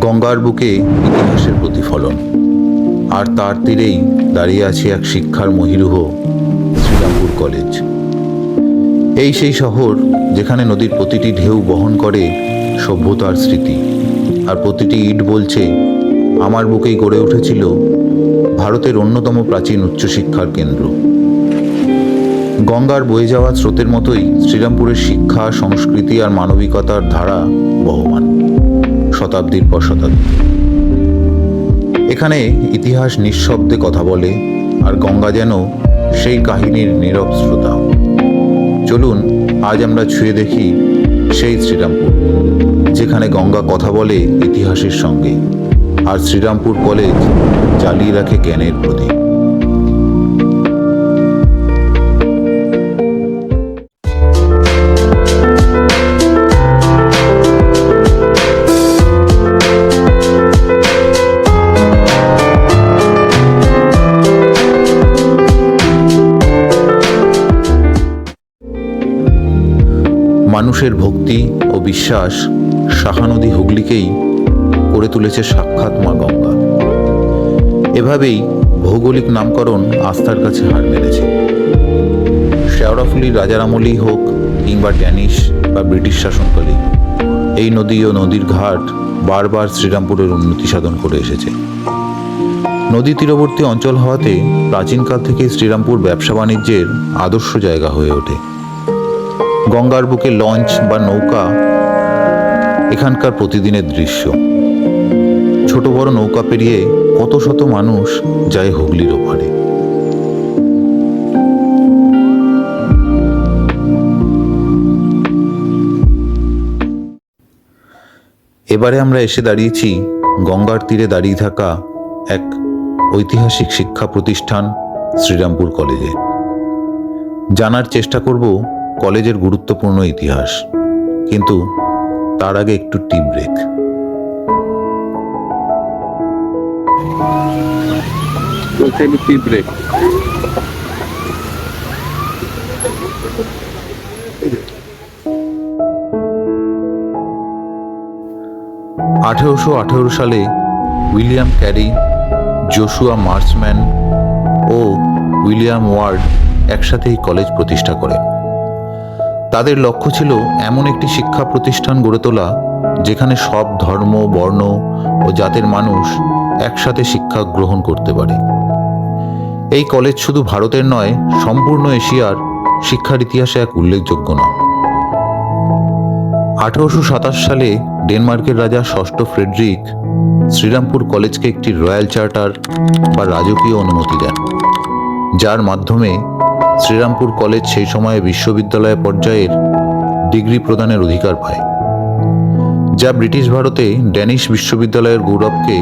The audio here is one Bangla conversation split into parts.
গঙ্গার বুকে ইতিহাসের প্রতিফলন। আর তার তীরেই দাঁড়িয়ে আছে এক শিক্ষার মহিরুহ শ্রীরামপুর কলেজ। এই সেই শহর যেখানে নদীর প্রতিটি ঢেউ বহন করে সভ্যতার স্মৃতি। আর প্রতিটি ইট বলছে, আমার বুকেই গড়ে উঠেছিল ভারতের অন্যতম প্রাচীন উচ্চশিক্ষার কেন্দ্র। গঙ্গার বয়ে যাওয়া স্রোতের মতোই শ্রীরামপুরের শিক্ষা, সংস্কৃতি আর মানবিকতার ধারা বহমান শতাব্দীর পর শতাব্দী। এখানে ইতিহাস নিঃশব্দে কথা বলে আর গঙ্গা যেন সেই কাহিনীর নীরব শ্রোতা। চলুন, আজ আমরা ছুঁয়ে দেখি সেই শ্রীরামপুর, যেখানে গঙ্গা কথা বলে ইতিহাসের সঙ্গে। আর শ্রীরামপুর কলেজ জ্বালিয়ে রাখে জ্ঞানের প্রদীপ। মানুষের ভক্তি ও বিশ্বাস শাহানদী হুগলিকেই করে তুলেছে সাক্ষাৎ মা গঙ্গা। এভাবেই ভৌগোলিক নামকরণ আস্থার কাছে হার মেনেছে শেওড়াফুলির রাজার আমলেই হোক কিংবা ড্যানিশ বা ব্রিটিশ শাসনকালেই এই নদী ও নদীর ঘাট বারবার শ্রীরামপুরের উন্নতি সাধন করে এসেছে। নদী তীরবর্তী অঞ্চল হওয়াতে প্রাচীনকাল থেকেই শ্রীরামপুর ব্যবসা বাণিজ্যের আদর্শ জায়গা হয়ে ওঠে। গঙ্গার বুকে লঞ্চ বা নৌকা এখানকার প্রতিদিনের দৃশ্য। ছোট বড় নৌকা পেরিয়ে কত শত মানুষ যায় হুগলির ওপারে। এবারে আমরা এসে দাঁড়িয়েছি গঙ্গার তীরে দাঁড়িয়ে থাকা এক ঐতিহাসিক শিক্ষা প্রতিষ্ঠান শ্রীরামপুর কলেজে। জানার চেষ্টা করব কলেজের গুরুত্বপূর্ণ ইতিহাস কিন্তু তার আগে একটু টি ব্রেক টি ব্রেক আঠেরোশো আঠেরো সালে উইলিয়াম ক্যারি জোশুয়া মার্সম্যান ও উইলিয়াম ওয়ার্ড একসাথেই কলেজ প্রতিষ্ঠা করে তাদের লক্ষ্য ছিল এমন একটি শিক্ষা প্রতিষ্ঠান গড়ে তোলা, যেখানে সব ধর্ম, বর্ণ ও জাতের মানুষ একসাথে শিক্ষা গ্রহণ করতে পারে। এই কলেজ শুধু ভারতের নয়, সম্পূর্ণ এশিয়ার শিক্ষার ইতিহাসে এক উল্লেখযোগ্য নাম। আঠারোশো সাতাশ সালে ডেনমার্কের রাজা ষষ্ঠ ফ্রেডরিক শ্রীরামপুর কলেজকে একটি রয়্যাল চার্টার বা রাজকীয় অনুমতি দেন। যার মাধ্যমে শ্রীরামপুর কলেজ সেই সময়ে বিশ্ববিদ্যালয় পর্যায়ের ডিগ্রি প্রদানের অধিকার পায়, যা ব্রিটিশ ভারতে ড্যানিশ বিশ্ববিদ্যালয়ের গৌরবকে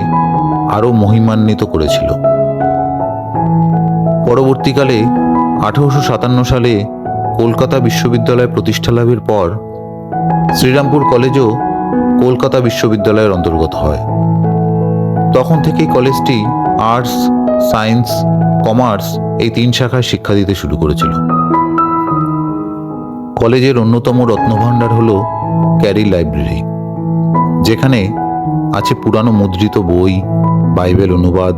আরও মহিমান্বিত করেছিল। পরবর্তীকালে আঠারোশো সাতান্ন সালে কলকাতা বিশ্ববিদ্যালয় প্রতিষ্ঠা লাভের পর শ্রীরামপুর কলেজও কলকাতা বিশ্ববিদ্যালয়ের অন্তর্গত হয়। তখন থেকেই কলেজটি আর্টস, সায়েন্স কমার্স এই তিন শাখায় শিক্ষা দিতে শুরু করেছিল। কলেজের অন্যতম রত্নভাণ্ডার হল ক্যারি লাইব্রেরি, যেখানে আছে পুরানো মুদ্রিত বই, বাইবেল অনুবাদ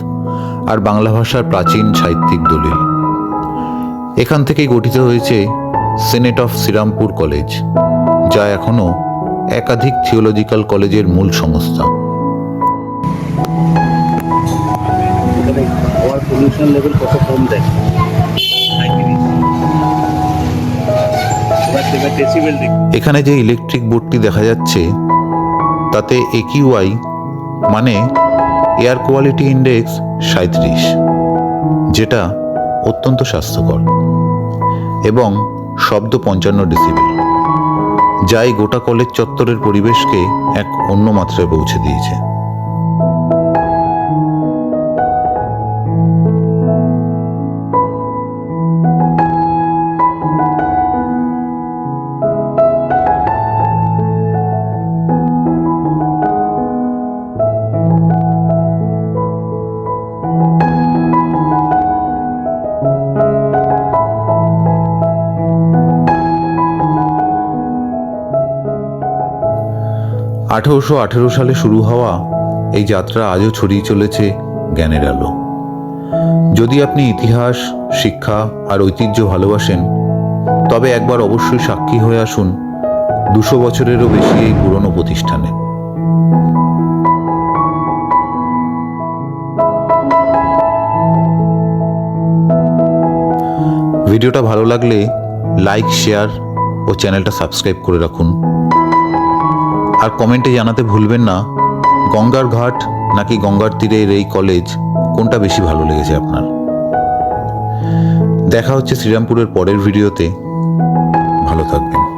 আর বাংলা ভাষার প্রাচীন সাহিত্যিক দলিল। এখান থেকেই গঠিত হয়েছে সেনেট অফ শ্রীরামপুর কলেজ, যা এখনও একাধিক থিওলজিক্যাল কলেজের মূল সংস্থা। পলিউশন লেভেল কত কম দেয়? এখানে যে ইলেকট্রিক বোর্ডটি দেখা যাচ্ছে, তাতে একিউআই মানে এয়ার কোয়ালিটি ইন্ডেক্স সাঁত্রিশ যেটা অত্যন্ত স্বাস্থ্যকর এবং শব্দ পঞ্চান্ন ডেসিবেল যাই গোটা কলেজ চত্বরের পরিবেশকে এক অন্য মাত্রায় পৌঁছে দিয়েছে। আঠেরোশো আঠেরো সালে শুরু হওয়া এই যাত্রা আজও ছড়িয়ে চলেছে জ্ঞানের আলো। যদি আপনি ইতিহাস, শিক্ষা আর ঐতিহ্য ভালোবাসেন, তবে একবার অবশ্যই সাক্ষী হয়ে আসুন দুশো বছরেরও বেশি এই পুরনো প্রতিষ্ঠানে। ভিডিওটা ভালো লাগলে লাইক, শেয়ার ও চ্যানেলটা সাবস্ক্রাইব করে রাখুন। আর কমেন্টে জানাতে ভুলবেন না, গঙ্গার ঘাট নাকি গঙ্গার তীরের এই কলেজ, কোনটা বেশি ভালো লেগেছে আপনার? দেখা হচ্ছে শ্রীরামপুরের পরের ভিডিওতে, ভালো থাকবেন।